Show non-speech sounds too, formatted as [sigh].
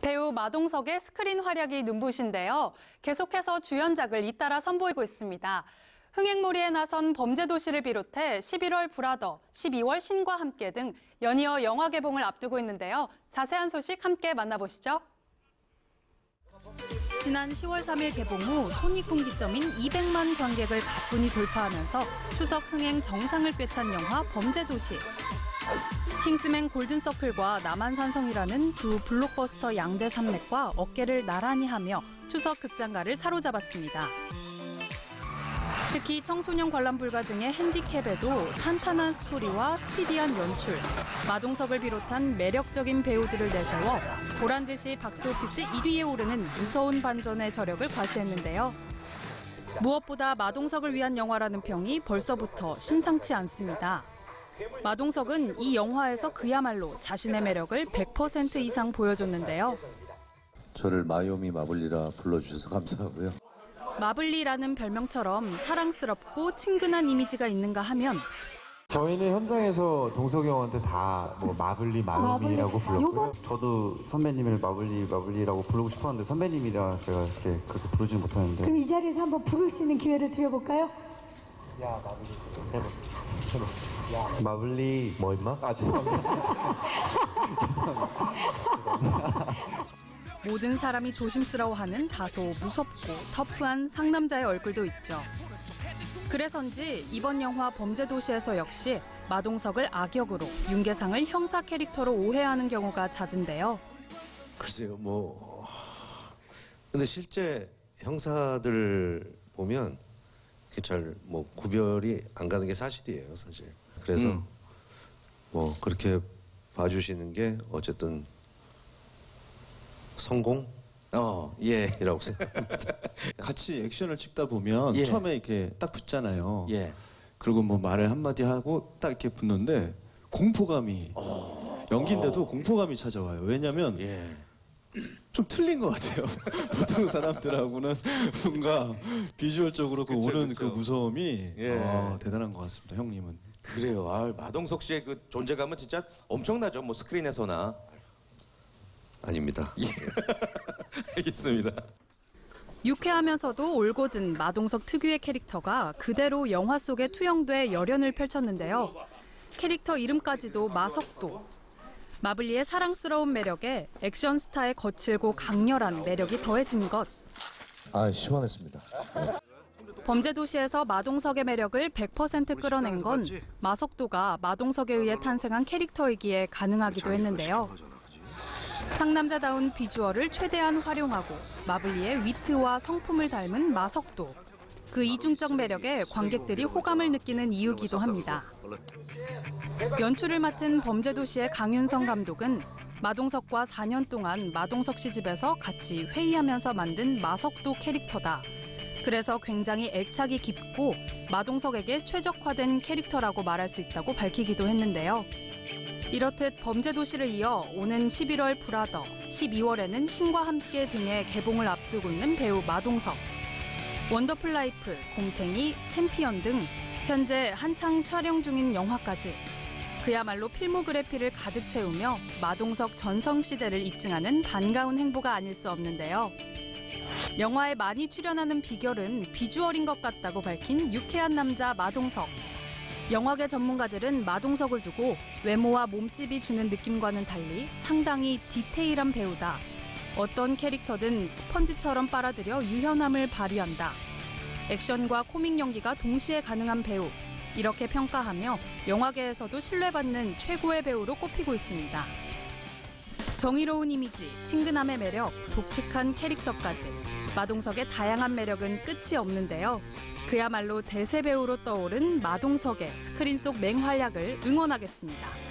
배우 마동석의 스크린 활약이 눈부신데요. 계속해서 주연작을 잇따라 선보이고 있습니다. 흥행몰이에 나선 범죄도시를 비롯해 11월 브라더, 12월 신과 함께 등 연이어 영화 개봉을 앞두고 있는데요. 자세한 소식 함께 만나보시죠. 지난 10월 3일 개봉 후 손익분기점인 200만 관객을 가뿐히 돌파하면서 추석 흥행 정상을 꿰찬 영화 범죄도시. 킹스맨 골든서클과 남한산성이라는 두 블록버스터 양대 산맥과 어깨를 나란히 하며 추석 극장가를 사로잡았습니다. 특히 청소년 관람 불가 등의 핸디캡에도 탄탄한 스토리와 스피디한 연출, 마동석을 비롯한 매력적인 배우들을 내세워 보란 듯이 박스오피스 1위에 오르는 무서운 반전의 저력을 과시했는데요. 무엇보다 마동석을 위한 영화라는 평이 벌써부터 심상치 않습니다. 마동석은 이 영화에서 그야말로 자신의 매력을 100% 이상 보여줬는데요. 저를 마요미 마블리라 불러주셔서 감사하고요. 마블리라는 별명처럼 사랑스럽고 친근한 이미지가 있는가 하면 저희는 현장에서 동석이 형한테 다 뭐 마블리 마음이라고 불렀고요. 저도 선배님을 마블리 마블리라고 부르고 싶었는데 선배님이라 제가 이렇게 그렇게 부르지는 못하는데 그럼 이 자리에서 한번 부를 수 있는 기회를 드려볼까요? 마블리 뭐 임마? 아 [laughs] 죄송합니다. 모든 사람이 조심스러워하는 다소 무섭고 터프한 상남자의 얼굴도 있죠. 그래서인지 이번 영화 범죄도시에서 역시 마동석을 악역으로 윤계상을 형사 캐릭터로 오해하는 경우가 잦은데요. 글쎄요, 뭐 근데 실제 형사들 보면 잘뭐 구별이 안 가는 게 사실이에요, 사실. 그래서 뭐 그렇게 봐주시는 게 어쨌든 성공이라고 어, 예, 생각합니다. [laughs] 같이 액션을 찍다 보면 예. 처음에 이렇게 딱 붙잖아요. 예. 그리고 뭐 말을 한마디 하고 딱 이렇게 붙는데 공포감이 연기인데도 공포감이 찾아와요. 왜냐면 예. 좀 틀린 것 같아요. [laughs] 보통 사람들하고는 뭔가 비주얼적으로 그 그쵸, 오는 그쵸. 그 무서움이 예. 어, 대단한 것 같습니다. 형님은. 그래요. 아, 마동석 씨의 그 존재감은 진짜 엄청나죠. 뭐 스크린에서나. 아닙니다. [laughs] 알겠습니다. 유쾌하면서도 올곧은 마동석 특유의 캐릭터가 그대로 영화 속에 투영돼 열연을 펼쳤는데요. 캐릭터 이름까지도 마석도. 마블리의 사랑스러운 매력에 액션 스타의 거칠고 강렬한 매력이 더해진 것. 아 시원했습니다. 범죄 도시에서 마동석의 매력을 100% 끌어낸 건 마석도가 마동석에 의해 탄생한 캐릭터이기에 가능하기도 했는데요. 상남자다운 비주얼을 최대한 활용하고 마블리의 위트와 성품을 닮은 마석도. 그 이중적 매력에 관객들이 호감을 느끼는 이유기도 합니다. 연출을 맡은 범죄도시의 강윤성 감독은 마동석과 4년 동안 마동석 씨 집에서 같이 회의하면서 만든 마석도 캐릭터다. 그래서 굉장히 애착이 깊고 마동석에게 최적화된 캐릭터라고 말할 수 있다고 밝히기도 했는데요. 이렇듯 범죄도시를 이어 오는 11월 브라더, 12월에는 신과 함께 등의 개봉을 앞두고 있는 배우 마동석. 원더풀 라이프, 곰탱이, 챔피언 등 현재 한창 촬영 중인 영화까지 그야말로 필모그래피를 가득 채우며 마동석 전성 시대를 입증하는 반가운 행보가 아닐 수 없는데요. 영화에 많이 출연하는 비결은 비주얼인 것 같다고 밝힌 유쾌한 남자 마동석. 영화계 전문가들은 마동석을 두고 외모와 몸집이 주는 느낌과는 달리 상당히 디테일한 배우다. 어떤 캐릭터든 스펀지처럼 빨아들여 유연함을 발휘한다. 액션과 코믹 연기가 동시에 가능한 배우. 이렇게 평가하며 영화계에서도 신뢰받는 최고의 배우로 꼽히고 있습니다. 정의로운 이미지, 친근함의 매력, 독특한 캐릭터까지 마동석의 다양한 매력은 끝이 없는데요. 그야말로 대세 배우로 떠오른 마동석의 스크린 속 맹활약을 응원하겠습니다.